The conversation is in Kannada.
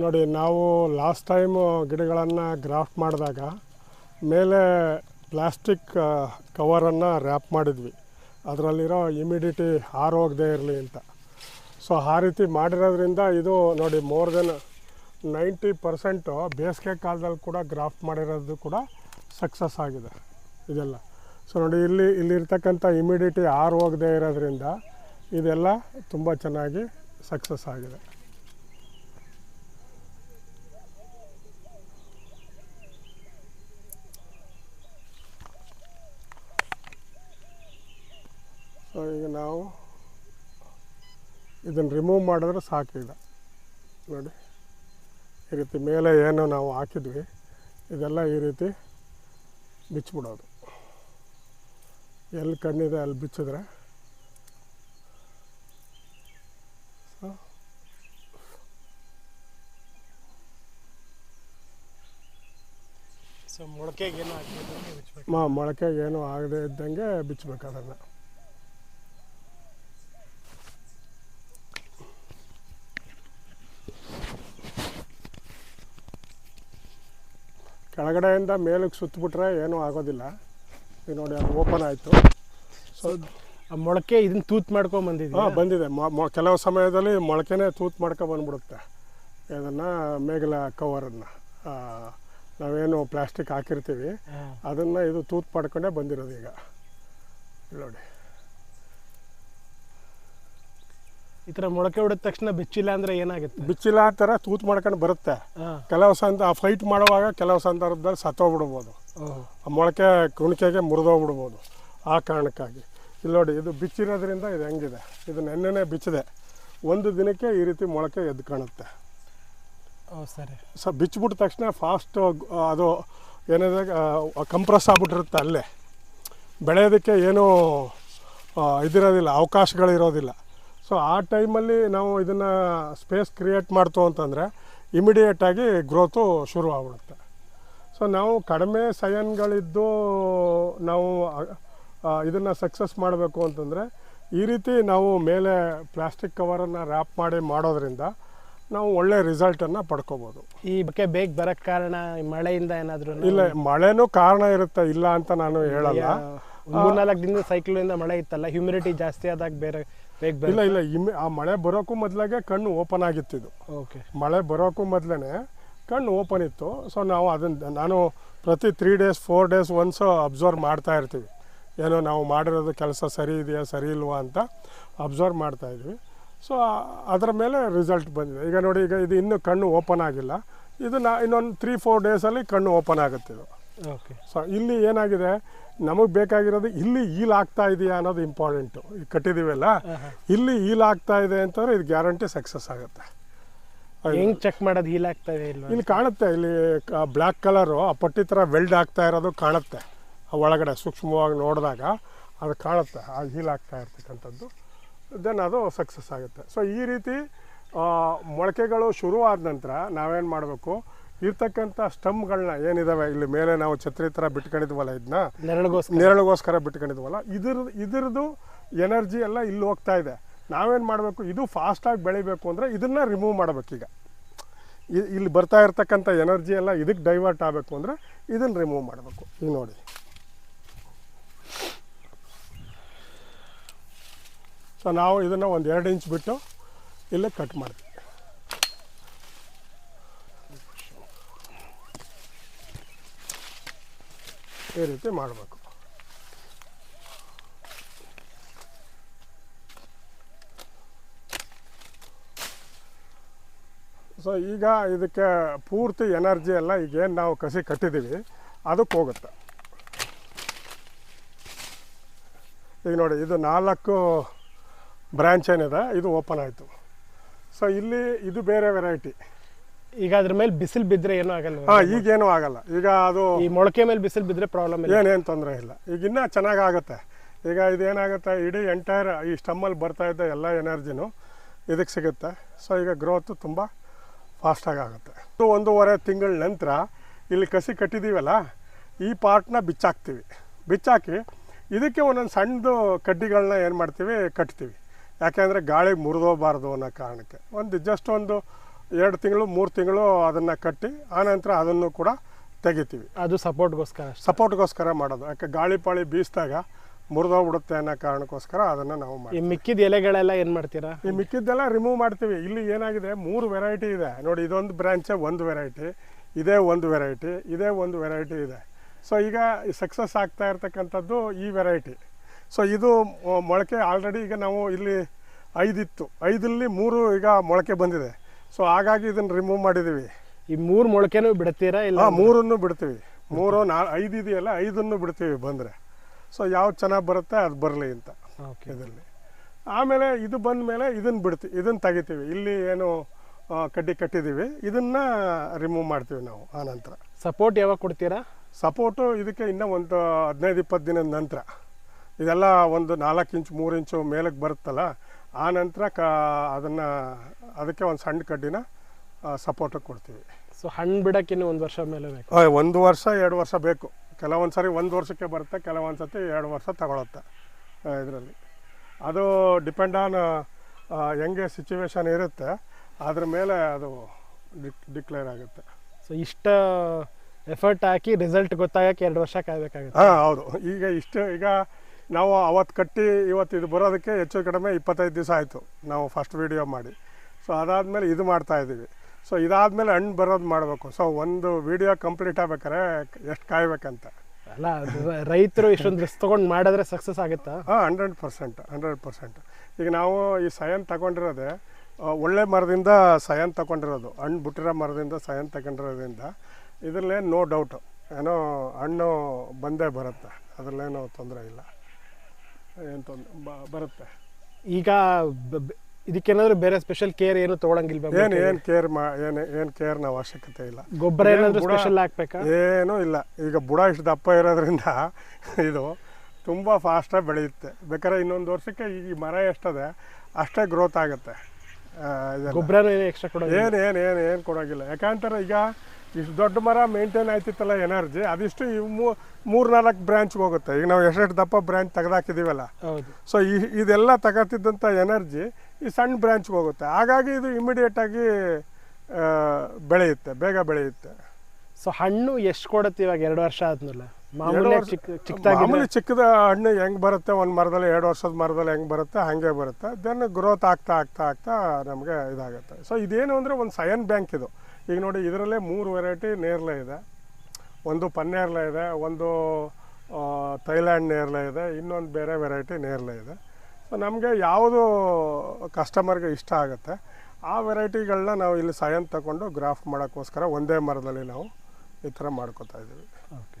ನೋಡಿ, ನಾವು ಲಾಸ್ಟ್ ಟೈಮು ಗಿಡಗಳನ್ನು ಗ್ರಾಫ್ಟ್ ಮಾಡಿದಾಗ ಮೇಲೆ ಪ್ಲಾಸ್ಟಿಕ್ ಕವರನ್ನು ರ್ಯಾಪ್ ಮಾಡಿದ್ವಿ. ಅದರಲ್ಲಿರೋ ಇಮಿಡಿಟಿ ಹಾರೋಗದೇ ಇರಲಿ ಅಂತ. ಸೊ ಆ ರೀತಿ ಮಾಡಿರೋದ್ರಿಂದ ಇದು ನೋಡಿ ಮೋರ್ ದೆನ್ ನೈಂಟಿ ಪರ್ಸೆಂಟು ಬೇಸಿಗೆ ಕಾಲದಲ್ಲಿ ಕೂಡ ಗ್ರಾಫ್ಟ್ ಮಾಡಿರೋದು ಕೂಡ ಸಕ್ಸಸ್ ಆಗಿದೆ ಇದೆಲ್ಲ. ಸೊ ನೋಡಿ, ಇಲ್ಲಿ ಇಲ್ಲಿರ್ತಕ್ಕಂಥ ಇಮಿಡಿಟಿ ಆರು ಹೋಗದೇ ಇರೋದ್ರಿಂದ ಇದೆಲ್ಲ ತುಂಬ ಚೆನ್ನಾಗಿ ಸಕ್ಸಸ್ ಆಗಿದೆ ಸೊ ಈಗ ನಾವು ಇದನ್ನು ರಿಮೂವ್ ಮಾಡಿದ್ರೆ ಸಾಕೀಗ ನೋಡಿ ಈ ರೀತಿ ಮೇಲೆ ಏನು ನಾವು ಹಾಕಿದ್ವಿ ಇದೆಲ್ಲ ಈ ರೀತಿ ಬಿಚ್ಚಿಬಿಡೋದು ಎಲ್ಲಿ ಕಣ್ಣಿದೆ ಅಲ್ಲಿ ಬಿಚ್ಚಿದ್ರೆ. ಸೊ ಸೊ ಮೊಳಕೆಗೆ ಏನು ಹಾಕಿದ್ರೆ? ಬಿಚ್ಬೇಕು ಮ ಮೊಳಕೆಗೆ ಏನು ಆಗದೆ ಇದ್ದಂಗೆ ಬಿಚ್ಚಬೇಕು ಅದನ್ನು. ಕೆಳಗಡೆಯಿಂದ ಮೇಲಕ್ಕೆ ಸುತ್ತಬಿಟ್ರೆ ಏನೂ ಆಗೋದಿಲ್ಲ. ಈಗ ನೋಡಿ ಅದು ಓಪನ್ ಆಯಿತು. ಸೊ ಆ ಮೊಳಕೆ ಇದನ್ನ ತೂತ್ ಮಾಡ್ಕೊಂಡು ಬಂದಿದೆ ಹಾಂ ಬಂದಿದೆ. ಮೊ- ಕೆಲವು ಸಮಯದಲ್ಲಿ ಮೊಳಕೆನೇ ತೂತ್ ಮಾಡ್ಕೊ ಬಂದ್ಬಿಡುತ್ತೆ. ಇದನ್ನು ಮೇಗಲ ಕವರನ್ನು. ನಾವೇನು ಪ್ಲಾಸ್ಟಿಕ್ ಹಾಕಿರ್ತೀವಿ. ಅದನ್ನು ಇದು ತೂತ್ ಮಾಡ್ಕೊಂಡೇ ಬಂದಿರೋದು ಈಗ. ನೋಡಿ. ಈ ತರ ಮೊಳಕೆ ಹೊಡೆದ ತಕ್ಷಣ ಬಿಚ್ಚಿಲ್ಲ ಅಂದ್ರೆ ಏನಾಗುತ್ತೆ? ಬಿಚ್ಚಿಲ್ಲ ಆ ಥರ ತೂತು ಮಾಡ್ಕೊಂಡು ಬರುತ್ತೆ. ಕೆಲವು ಸಂತ ಫೈಟ್ ಮಾಡುವಾಗ ಕೆಲವು ಸಂದರ್ಭದಲ್ಲಿ ಸತ್ತೋಗ್ಬಿಡ್ಬೋದು. ಆ ಮೊಳಕೆ ಕುಣಿಕೆಗೆ ಮುರಿದೋಗ್ಬಿಡ್ಬೋದು ಆ ಕಾರಣಕ್ಕಾಗಿ. ಇಲ್ಲಿ ನೋಡಿ ಇದು ಬಿಚ್ಚಿರೋದ್ರಿಂದ ಇದು ಹೆಂಗಿದೆ? ಇದು ನೆನ್ನೆನೇ ಬಿಚ್ಚಿದೆ. ಒಂದು ದಿನಕ್ಕೆ ಈ ರೀತಿ ಮೊಳಕೆ ಎದ್ದು ಕಾಣುತ್ತೆ. ಸರಿ. ಸೊ ಬಿಚ್ಚಿಬಿಟ್ಟ ತಕ್ಷಣ ಫಾಸ್ಟ್ ಅದು ಏನಿದೆ ಕಂಪ್ರೆಸ್ ಆಗ್ಬಿಟ್ಟಿರುತ್ತೆ ಅಲ್ಲೇ. ಬೆಳೆಯೋದಕ್ಕೆ ಏನೂ ಇದಿರೋದಿಲ್ಲ ಅವಕಾಶಗಳಿರೋದಿಲ್ಲ. ಸೊ ಆ ಟೈಮಲ್ಲಿ ನಾವು ಇದನ್ನು ಸ್ಪೇಸ್ ಕ್ರಿಯೇಟ್ ಮಾಡ್ತು ಅಂತಂದರೆ ಇಮಿಡಿಯೇಟಾಗಿ ಗ್ರೋತು ಶುರು ಆಗ್ಬಿಡುತ್ತೆ ಸೊ ನಾವು ಕಡಿಮೆ ಸಯನ್ಗಳಿದ್ದು ನಾವು ಇದನ್ನು ಸಕ್ಸಸ್ ಮಾಡಬೇಕು ಅಂತಂದರೆ ಈ ರೀತಿ ನಾವು ಮೇಲೆ ಪ್ಲಾಸ್ಟಿಕ್ ಕವರನ್ನು ರ್ಯಾಪ್ ಮಾಡಿ ಮಾಡೋದ್ರಿಂದ ನಾವು ಒಳ್ಳೆ ರಿಸಲ್ಟನ್ನು ಪಡ್ಕೋಬೋದು. ಈ ಬಗ್ಗೆ ಬೇಗ ಬರೋಕ್ಕೆ ಕಾರಣ ಮಳೆಯಿಂದ ಏನಾದರೂ ಇಲ್ಲ ಮಳೆನೂ ಕಾರಣ ಇರುತ್ತೆ ಇಲ್ಲ ಅಂತ ನಾನು ಹೇಳಲ್ಲ. ಮೂರ್ನಾಲ್ಕು ದಿನದ ಸೈಕ್ಲಿಂದ ಮಳೆ ಇತ್ತಲ್ಲ ಹ್ಯೂಮಿಡಿಟಿ ಜಾಸ್ತಿ ಆದಾಗ ಬೇರೆ ಇಲ್ಲ ಇಲ್ಲ ಇಮ್ಮಿ ಆ ಮಳೆ ಬರೋಕ್ಕೂ ಮೊದಲಾಗೆ ಕಣ್ಣು ಓಪನ್ ಆಗಿತ್ತಿದು ಓಕೆ ಮಳೆ ಬರೋಕ್ಕೂ ಮೊದಲೇ ಕಣ್ಣು ಓಪನ್ ಇತ್ತು. ಸೊ ನಾವು ಅದನ್ನು ನಾನು ಪ್ರತಿ three days four days once observe ಮಾಡ್ತಾ ಇರ್ತೀವಿ. ಏನೋ ನಾವು ಮಾಡಿರೋದು ಕೆಲಸ ಸರಿ ಇದೆಯಾ ಸರಿ ಇಲ್ವಾ ಅಂತ ಅಬ್ಸರ್ವ್ ಮಾಡ್ತಾ ಇದ್ವಿ. ಸೊ ಅದರ ಮೇಲೆ ರಿಸಲ್ಟ್ ಬಂದಿದೆ. ಈಗ ನೋಡಿ ಈಗ ಇದು ಇನ್ನೂ ಕಣ್ಣು ಓಪನ್ ಆಗಿಲ್ಲ. ಇದು ನಾ ಇನ್ನೊಂದು ತ್ರೀ ಫೋರ್ ಡೇಸಲ್ಲಿ ಕಣ್ಣು ಓಪನ್ ಆಗುತ್ತೆ ಇದು ಓಕೆ ಸೊ ಇಲ್ಲಿ ಏನಾಗಿದೆ? ನಮಗೆ ಬೇಕಾಗಿರೋದು ಇಲ್ಲಿ ಈಲ್ ಆಗ್ತಾ ಇದೆಯಾ ಅನ್ನೋದು ಇಂಪಾರ್ಟೆಂಟು ಈಗ ಕಟ್ಟಿದ್ದೀವಲ್ಲ ಇಲ್ಲಿ ಈಲ್ ಆಗ್ತಾ ಇದೆ ಅಂತಂದ್ರೆ ಇದು ಗ್ಯಾರಂಟಿ ಸಕ್ಸಸ್ ಆಗುತ್ತೆ. ಹೆಂಗ್ ಚೆಕ್ ಮಾಡೋದು ಹೀಲ್ ಆಗ್ತಾ ಇದೆ ಇಲ್ಲಿ ಕಾಣುತ್ತೆ ಇಲ್ಲಿ ಬ್ಲ್ಯಾಕ್ ಕಲರು ಆ ಪಟ್ಟಿ ಥರ ವೆಲ್ಡ್ ಆಗ್ತಾ ಇರೋದು ಕಾಣುತ್ತೆ. ಒಳಗಡೆ ಸೂಕ್ಷ್ಮವಾಗಿ ನೋಡಿದಾಗ ಅದು ಕಾಣುತ್ತೆ ಆ ಹೀಲ್ ಆಗ್ತಾ ಇರ್ತಕ್ಕಂಥದ್ದು. ದೆನ್ ಅದು ಸಕ್ಸಸ್ ಆಗುತ್ತೆ. ಸೊ ಈ ರೀತಿ ಮೊಳಕೆಗಳು ಮೊಳಕೆಗಳು ಶುರುವಾದ ನಂತರ ನಾವೇನು ಮಾಡಬೇಕು? ಇರ್ತಕ್ಕಂಥ ಸ್ಟಮ್ಗಳನ್ನ ಏನಿದಾವೆ? ಇಲ್ಲಿ ಮೇಲೆ ನಾವು ಛತ್ರಿ ಥರ ಬಿಟ್ಕೊಂಡಿದ್ವಲ್ಲ ಇದನ್ನ ನೆರಳಿಗೋಸ್ಕರ. ನೆರಳಿಗೋಸ್ಕರ ಬಿಟ್ಕೊಂಡಿದ್ವಲ್ಲ? ಇದ್ರ ಇದ್ರದ್ದು ಎನರ್ಜಿ ಎಲ್ಲ ಇಲ್ಲಿ ಹೋಗ್ತಾ ಇದೆ. ನಾವೇನು ಮಾಡಬೇಕು? ಇದು ಫಾಸ್ಟಾಗಿ ಬೆಳಿಬೇಕು ಅಂದರೆ ಇದನ್ನು ರಿಮೂವ್ ಮಾಡಬೇಕೀಗ ಈಗ. ಇಲ್ಲಿ ಬರ್ತಾ ಇರ್ತಕ್ಕಂಥ ಎನರ್ಜಿ ಎಲ್ಲ ಇದಕ್ಕೆ ಡೈವರ್ಟ್ ಆಗಬೇಕು ಅಂದರೆ ಇದನ್ನು ರಿಮೂವ್ ಮಾಡಬೇಕು. ಈಗ ನೋಡಿ. ಸೊ ನಾವು ಇದನ್ನು ಒಂದು ಎರಡು ಇಂಚ್ ಬಿಟ್ಟು ಇಲ್ಲೇ ಕಟ್ ಮಾಡ್ತೀವಿ. ಈ ರೀತಿ ಮಾಡಬೇಕು. ಸೊ ಈಗ ಇದಕ್ಕೆ ಪೂರ್ತಿ ಎನರ್ಜಿ ಎಲ್ಲ ಈಗೇನು ನಾವು ಕಸಿ ಕಟ್ಟಿದ್ದೀವಿ, ಅದಕ್ಕೆ ಹೋಗುತ್ತೆ. ಈಗ ನೋಡಿ, ಇದು ನಾಲ್ಕು ಬ್ರ್ಯಾಂಚ್ ಏನಿದೆ, ಇದು ಓಪನ್ ಆಯಿತು. ಸೊ ಇಲ್ಲಿ ಇದು ಬೇರೆ ವೆರೈಟಿ ಈಗ ಅದ್ರ ಮೇಲೆ ಬಿಸಿಲು ಬಿದ್ರೆ ಏನೂ ಆಗಲ್ಲ ಹಾ ಈಗೇನು ಆಗಲ್ಲ. ಈಗ ಅದು ಈ ಮೊಳಕೆ ಮೇಲೆ ಬಿಸಿಲು ಬಿದ್ರೆ ಪ್ರಾಬ್ಲಮ್ ಇಲ್ಲ. ಏನೇನು ತೊಂದರೆ ಇಲ್ಲ. ಈಗ ಇನ್ನೂ ಚೆನ್ನಾಗಿ ಆಗುತ್ತೆ ಈಗ ಇದೇನಾಗುತ್ತೆ ಇಡೀ ಎಂಟೈರ್ ಈ ಸ್ಟಮ್ಮಲ್ಲಿ ಬರ್ತಾ ಇದ್ದ ಎಲ್ಲ ಎನರ್ಜಿನೂ ಇದಕ್ಕೆ ಸಿಗುತ್ತೆ. ಸೊ ಈಗ ಗ್ರೋತು ತುಂಬ ಫಾಸ್ಟಾಗಿ ಆಗುತ್ತೆ. ಇದು ಒಂದೂವರೆ ತಿಂಗಳ ನಂತರ ಇಲ್ಲಿ ಕಸಿ ಕಟ್ಟಿದ್ದೀವಲ್ಲ ಈ ಪಾರ್ಟ್ನ ಬಿಚ್ಚಾಕ್ತೀವಿ. ಬಿಚ್ಚಾಕಿ ಇದಕ್ಕೆ ಒಂದೊಂದು ಸಣ್ಣದು ಕಡ್ಡಿಗಳನ್ನ ಏನು ಮಾಡ್ತೀವಿ ಕಟ್ತೀವಿ. ಯಾಕೆಂದರೆ ಗಾಳಿಗೆ ಮುರಿದೋಗಬಾರ್ದು ಅನ್ನೋ ಕಾರಣಕ್ಕೆ. ಒಂದು ಜಸ್ಟ್ ಒಂದು ಎರಡು ತಿಂಗಳು ಮೂರು ತಿಂಗಳು ಅದನ್ನು ಕಟ್ಟಿ ಆನಂತರ ಅದನ್ನು ಕೂಡ ತೆಗಿತೀವಿ. ಅದು ಸಪೋರ್ಟ್ಗೋಸ್ಕರ ಸಪೋರ್ಟ್ಗೋಸ್ಕರ ಮಾಡೋದು. ಯಾಕೆ ಗಾಳಿ ಪಾಳಿ ಬೀಸಿದಾಗ ಮುರಿದೋಗ್ಬಿಡುತ್ತೆ ಅನ್ನೋ ಕಾರಣಕ್ಕೋಸ್ಕರ ಅದನ್ನು ನಾವು ಈ ಮಾಡ್ತೀವಿ. ಮಿಕ್ಕಿದ ಎಲೆಗಳೆಲ್ಲ ಏನು ಮಾಡ್ತೀರಾ? ಈ ಮಿಕ್ಕಿದ್ದೆಲ್ಲ ರಿಮೂವ್ ಮಾಡ್ತೀವಿ. ಇಲ್ಲಿ ಏನಾಗಿದೆ? ಮೂರು ವೆರೈಟಿ ಇದೆ. ನೋಡಿ ಇದೊಂದು ಬ್ರ್ಯಾಂಚೆ ಒಂದು ವೆರೈಟಿ ಇದೇ ಒಂದು ವೆರೈಟಿ ಇದೇ ಒಂದು ವೆರೈಟಿ ಇದೆ. ಸೊ ಈಗ ಸಕ್ಸಸ್ ಆಗ್ತಾ ಇರ್ತಕ್ಕಂಥದ್ದು ಈ ವೆರೈಟಿ ಸೊ ಇದು ಮೊಳಕೆ ಆಲ್ರೆಡಿ ಈಗ ನಾವು ಇಲ್ಲಿ ಐದಿತ್ತು. ಐದಲ್ಲಿ ಮೂರು ಈಗ ಮೊಳಕೆ ಬಂದಿದೆ. ಸೊ ಹಾಗಾಗಿ ಇದನ್ನ ರಿಮೂವ್ ಮಾಡಿದೀವಿ. ಈ ಮೂರು ಮೊಳಕೆನೂ ಬಿಡ್ತೀರಾ ಇಲ್ಲ ಹಾಂ ಮೂರನ್ನು ಬಿಡ್ತೀವಿ. ಮೂರು ನಾ ಐದು ಇದೆಯಲ್ಲ ಐದನ್ನು ಬಿಡ್ತೀವಿ ಬಂದರೆ. ಸೊ ಯಾವ್ದು ಚೆನ್ನಾಗಿ ಬರುತ್ತೆ ಅದು ಬರಲಿ ಅಂತ ಓಕೆ ಇದರಲ್ಲಿ. ಆಮೇಲೆ ಇದು ಬಂದ ಮೇಲೆ ಇದನ್ನು ಬಿಡ್ತೀವಿ ಇದನ್ನು ತೆಗಿತೀವಿ. ಇಲ್ಲಿ ಏನು ಕಡ್ಡಿ ಕಟ್ಟಿದ್ದೀವಿ ಇದನ್ನು ರಿಮೂವ್ ಮಾಡ್ತೀವಿ ನಾವು ಆ ನಂತರ. ಸಪೋರ್ಟ್ ಯಾವಾಗ ಕೊಡ್ತೀರಾ? ಸಪೋರ್ಟು ಇದಕ್ಕೆ ಇನ್ನೂ ಒಂದು ಹದಿನೈದು ಇಪ್ಪತ್ತು ದಿನದ ನಂತರ. ಇದೆಲ್ಲ ಒಂದು ನಾಲ್ಕು ಇಂಚು ಮೂರು ಇಂಚು ಮೇಲಕ್ಕೆ ಬರುತ್ತಲ್ಲ ಆ ನಂತರ ಕ ಅದನ್ನು ಅದಕ್ಕೆ ಒಂದು ಸಣ್ಣ ಕಡ್ಡಿನ ಸಪೋರ್ಟಿಗೆ ಕೊಡ್ತೀವಿ. ಸೊ ಹಣ್ಣು ಬಿಡಕ್ಕೆ ಇನ್ನು ಒಂದು ವರ್ಷ ಮೇಲೆ ಬೇಕು. ಒಂದು ವರ್ಷ ಎರಡು ವರ್ಷ ಬೇಕು. ಕೆಲವೊಂದು ಸಾರಿ ಒಂದು ವರ್ಷಕ್ಕೆ ಬರುತ್ತೆ ಕೆಲವೊಂದು ಸತಿ ಎರಡು ವರ್ಷ ತಗೊಳುತ್ತೆ ಇದರಲ್ಲಿ. ಅದು ಡಿಪೆಂಡ್ ಆನ್ ಹೆಂಗೆ ಸಿಚುವೇಶನ್ ಇರುತ್ತೆ ಅದ್ರ ಮೇಲೆ ಅದು ಡಿಕ್ಲೇರ್ ಆಗುತ್ತೆ. ಸೊ ಇಷ್ಟ ಎಫರ್ಟ್ ಹಾಕಿ ರಿಸಲ್ಟ್ ಗೊತ್ತಾಗಕ್ಕೆ ಎರಡು ವರ್ಷ ಕಾಯ್ಬೇಕಾಗುತ್ತೆ. ಹಾಂ ಹೌದು. ಈಗ ಇಷ್ಟು ಈಗ ನಾವು ಅವತ್ತು ಕಟ್ಟಿ ಇವತ್ತು ಇದು ಬರೋದಕ್ಕೆ ಹೆಚ್ಚು ಕಡಿಮೆ ಇಪ್ಪತ್ತೈದು ದಿವಸ ಆಯಿತು. ನಾವು ಫಸ್ಟ್ ವಿಡಿಯೋ ಮಾಡಿ. ಸೊ ಅದಾದಮೇಲೆ ಇದು ಮಾಡ್ತಾ ಇದ್ದೀವಿ. ಸೊ ಇದಾದಮೇಲೆ ಹಣ್ಣು ಬರೋದು ಮಾಡಬೇಕು. ಸೊ ಒಂದು ವಿಡಿಯೋ ಕಂಪ್ಲೀಟ್ ಆಗ್ಬೇಕಾರೆ ಎಷ್ಟು ಕಾಯ್ಬೇಕಂತ? ಅಲ್ಲ ರೈತರು ಇಷ್ಟೊಂದು ರಿಸ್ಕ್ ತೊಗೊಂಡು ಮಾಡಿದ್ರೆ ಸಕ್ಸಸ್ ಆಗುತ್ತಾ? ಹಾಂ ಹಂಡ್ರೆಡ್ ಪರ್ಸೆಂಟ್ ಹಂಡ್ರೆಡ್ ಪರ್ಸೆಂಟ್ ಈಗ ನಾವು ಈ ಸಯನ್ ತಗೊಂಡಿರೋದೆ ಒಳ್ಳೆ ಮರದಿಂದ ಸಯನ್ ತಗೊಂಡಿರೋದು. ಹಣ್ಣು ಬಿಟ್ಟಿರೋ ಮರದಿಂದ ಸಯನ್ ತಗೊಂಡಿರೋದ್ರಿಂದ ಇದರಲ್ಲೇ ನೋ ಡೌಟು ಏನೋ ಹಣ್ಣು ಬಂದೇ ಬರುತ್ತೆ. ಅದರಲ್ಲೇನೋ ತೊಂದರೆ ಇಲ್ಲ. ಬರುತ್ತೆ. ಈಗ ಇದಕ್ಕೇನಾದ್ರೂ ಬೇರೆ ಸ್ಪೆಷಲ್ ಕೇರ್ ಏನು ತೊಗೊಳಂಗಿಲ್ವಾ ಏನು ಏನು ಕೇರ್ ಮಾ ಏನು ಏನು ಕೇರ್ನ ಅವಶ್ಯಕತೆ ಇಲ್ಲ. ಗೊಬ್ಬರ ಏನ್ ಏನಾದರೂ ಸ್ಪೆಷಲ್ ಹಾಕ್ಬೇಕಾ? ಏನೂ ಇಲ್ಲ. ಈಗ ಬುಡ ಇಷ್ಟು ದಪ್ಪ ಇರೋದ್ರಿಂದ ಇದು ತುಂಬ ಫಾಸ್ಟಾಗಿ ಬೆಳೆಯುತ್ತೆ. ಬೇಕಾದ್ರೆ ಇನ್ನೊಂದು ವರ್ಷಕ್ಕೆ ಈ ಮರ ಎಷ್ಟದೆ ಅಷ್ಟೇ ಗ್ರೋತ್ ಆಗುತ್ತೆ. ಗೊಬ್ಬರ ಏನು ಎಕ್ಸ್ಟ್ರಾ ಕೊಡೋದು ಏನು ಏನು ಏನು ಏನು ಕೊಡೋಗಿಲ್ಲ ಯಾಕಂತಾರೆ ಈಗ ಇಷ್ಟು ದೊಡ್ಡ ಮರ ಮೇಂಟೈನ್ ಆಯ್ತಿತ್ತಲ್ಲ ಎನರ್ಜಿ ಅದಿಷ್ಟು ಈ ಮೂರು ನಾಲ್ಕು ಬ್ರಾಂಚ್ ಹೋಗುತ್ತೆ. ಈಗ ನಾವು ಎಷ್ಟೆಷ್ಟು ದಪ್ಪ ಬ್ರಾಂಚ್ ತೆಗೆದಾಕಿದ್ದೀವಲ್ಲ ಸೊ ಈ ಇದೆಲ್ಲ ತಗೋತಿದ್ದಂಥ ಎನರ್ಜಿ ಈ ಸಣ್ಣ ಬ್ರಾಂಚ್ ಹೋಗುತ್ತೆ. ಹಾಗಾಗಿ ಇದು ಇಮಿಡಿಯೇಟಾಗಿ ಬೆಳೆಯುತ್ತೆ ಬೇಗ ಬೆಳೆಯುತ್ತೆ. ಸೊ ಹಣ್ಣು ಎಷ್ಟು ಕೊಡುತ್ತೆ ಇವಾಗ? ಎರಡು ವರ್ಷ ಆದ್ಮೇಲೆ? ಮಾಮೂಲಿ ಚಿಕ್ಕದ ಹಣ್ಣು ಹೆಂಗೆ ಬರುತ್ತೆ? ಒಂದು ಮರದಲ್ಲಿ ಎರಡು ವರ್ಷದ ಮರದಲ್ಲಿ ಹೆಂಗೆ ಬರುತ್ತೆ? ಹಾಗೆ ಬರುತ್ತೆ. ದೆನ್ ಗ್ರೋತ್ ಆಗ್ತಾ ಆಗ್ತಾ ಆಗ್ತಾ ನಮಗೆ ಇದಾಗುತ್ತೆ. ಸೊ ಇದೇನು ಅಂದರೆ ಒಂದು ಸಯನ್ ಬ್ಯಾಂಕ್ ಇದು. ಈಗ ನೋಡಿ ಇದರಲ್ಲೇ ಮೂರು ವೆರೈಟಿ ನೇರಳೆ ಇದೆ. ಒಂದು ಪನ್ನೇರಳೆ ಇದೆ, ಒಂದು ಥೈಲ್ಯಾಂಡ್ ನೇರಳೆ ಇದೆ, ಇನ್ನೊಂದು ಬೇರೆ ವೆರೈಟಿ ನೇರಳೆ ಇದೆ. ಸೊ ನಮಗೆ ಯಾವುದು ಕಸ್ಟಮರ್ಗೆ ಇಷ್ಟ ಆಗುತ್ತೆ, ಆ ವೆರೈಟಿಗಳನ್ನ ನಾವು ಇಲ್ಲಿ ಸಯನ್ ತಗೊಂಡು ಗ್ರಾಫ್ ಮಾಡೋಕ್ಕೋಸ್ಕರ ಒಂದೇ ಮರದಲ್ಲಿ ನಾವು ಈ ಥರ ಮಾಡ್ಕೋತಾ ಇದ್ದೀವಿ. ಓಕೆ